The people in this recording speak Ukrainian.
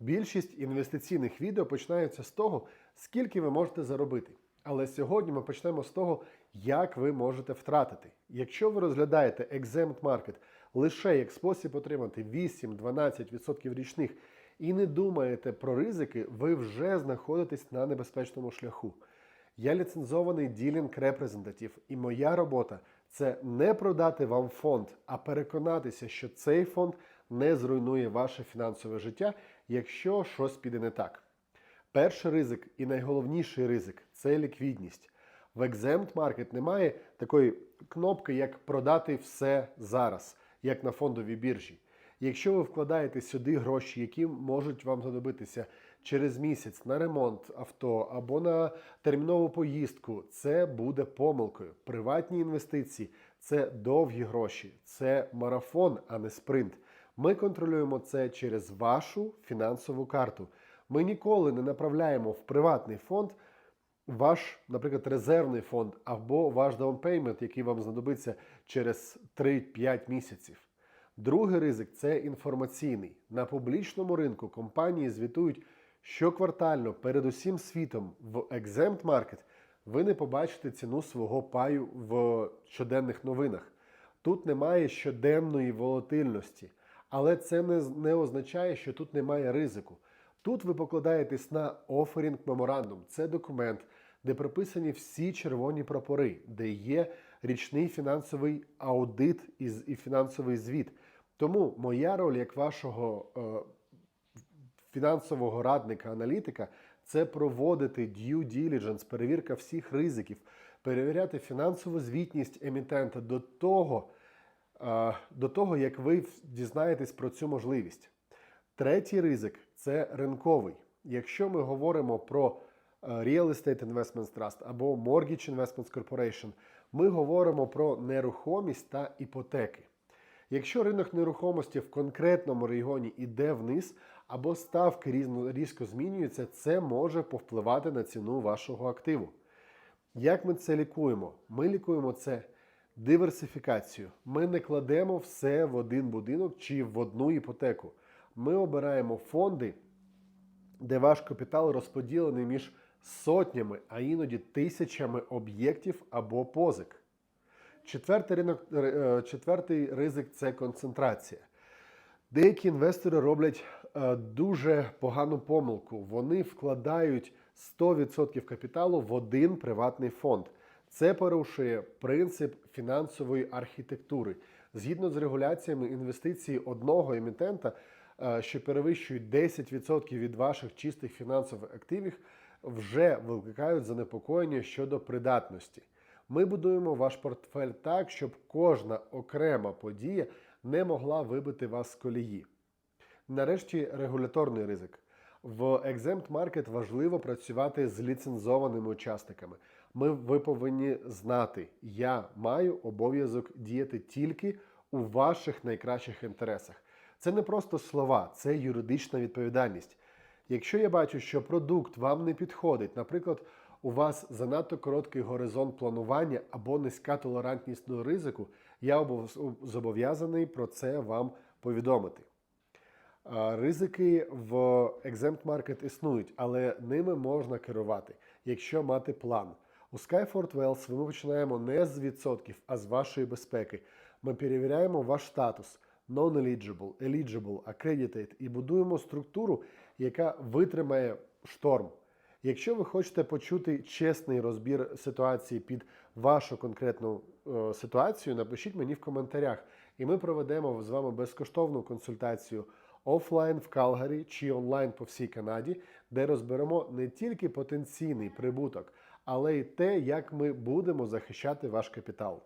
Більшість інвестиційних відео починаються з того, скільки ви можете заробити. Але сьогодні ми почнемо з того, як ви можете втратити. Якщо ви розглядаєте Exempt Market лише як спосіб отримати 8-12% річних і не думаєте про ризики, ви вже знаходитесь на небезпечному шляху. Я ліцензований ділінг репрезентатив, і моя робота це не продати вам фонд, а переконатися, що цей фонд не зруйнує ваше фінансове життя, якщо щось піде не так. Перший ризик і найголовніший ризик це ліквідність. В Exempt Market немає такої кнопки, як продати все зараз, як на фондовій біржі. Якщо ви вкладаєте сюди гроші, які можуть вам знадобитися через місяць на ремонт авто або на термінову поїздку, це буде помилкою. Приватні інвестиції це довгі гроші, це марафон, а не спринт. Ми контролюємо це через вашу фінансову карту. Ми ніколи не направляємо в приватний фонд ваш, наприклад, резервний фонд або ваш даунпеймент, який вам знадобиться через 3-5 місяців. Другий ризик це інформаційний. На публічному ринку компанії звітують щоквартально перед усім світом в Exempt Market ви не побачите ціну свого паю в щоденних новинах. Тут немає щоденної волатильності, але це не, не означає, що тут немає ризику. Тут ви покладаєтесь на оферінг меморандум. Це документ, де прописані всі червоні прапори, де є річний фінансовий аудит і, фінансовий звіт. Тому моя роль як вашого е, фінансового радника, аналітика це проводити due diligence, перевірка всіх ризиків, перевіряти фінансову звітність емітента до того, до того, як ви дізнаєтесь про цю можливість. Третій ризик це ринковий. Якщо ми говоримо про е, Real Estate Investment Trust або Mortgage Investments Corporation, ми говоримо про нерухомість та іпотеки. Якщо ринок нерухомості в конкретному регіоні йде вниз або ставки різно, різко змінюються, це може повпливати на ціну вашого активу. Як ми це лікуємо? Ми лікуємо це диверсифікацією. Ми не кладемо все в один будинок чи в одну іпотеку. Ми обираємо фонди, де ваш капітал розподілений між сотнями, а іноді тисячами об'єктів або позик. Четвертий, ринок, е, четвертий ризик це концентрація. Деякі інвестори роблять е, дуже погану помилку. Вони вкладають 100% капіталу в один приватний фонд. Це порушує принцип фінансової архітектури. Згідно з регуляціями інвестиції одного емітента, е, що перевищують 10% від ваших чистих фінансових активів, вже викликають занепокоєння щодо придатності. Ми будуємо ваш портфель так, щоб кожна окрема подія не могла вибити вас з колії. Нарешті регуляторний ризик. В Exempt Market важливо працювати з ліцензованими учасниками. Ми, ви повинні знати, я маю обов'язок діяти тільки у ваших найкращих інтересах. Це не просто слова, це юридична відповідальність. Якщо я бачу, що продукт вам не підходить, наприклад, у вас занадто короткий горизонт планування або низька толерантність до ризику, я обов- зобов'язаний про це вам повідомити. Ризики в Exempt Market існують, але ними можна керувати, якщо мати план. У Skyfort Wealth ми починаємо не з відсотків, а з вашої безпеки. Ми перевіряємо ваш статус non-eligible, eligible, accredited і будуємо структуру, яка витримає шторм. Якщо ви хочете почути чесний розбір ситуації під вашу конкретну е, ситуацію, напишіть мені в коментарях, і ми проведемо з вами безкоштовну консультацію офлайн в Калгарі чи онлайн по всій Канаді, де розберемо не тільки потенційний прибуток, але й те, як ми будемо захищати ваш капітал.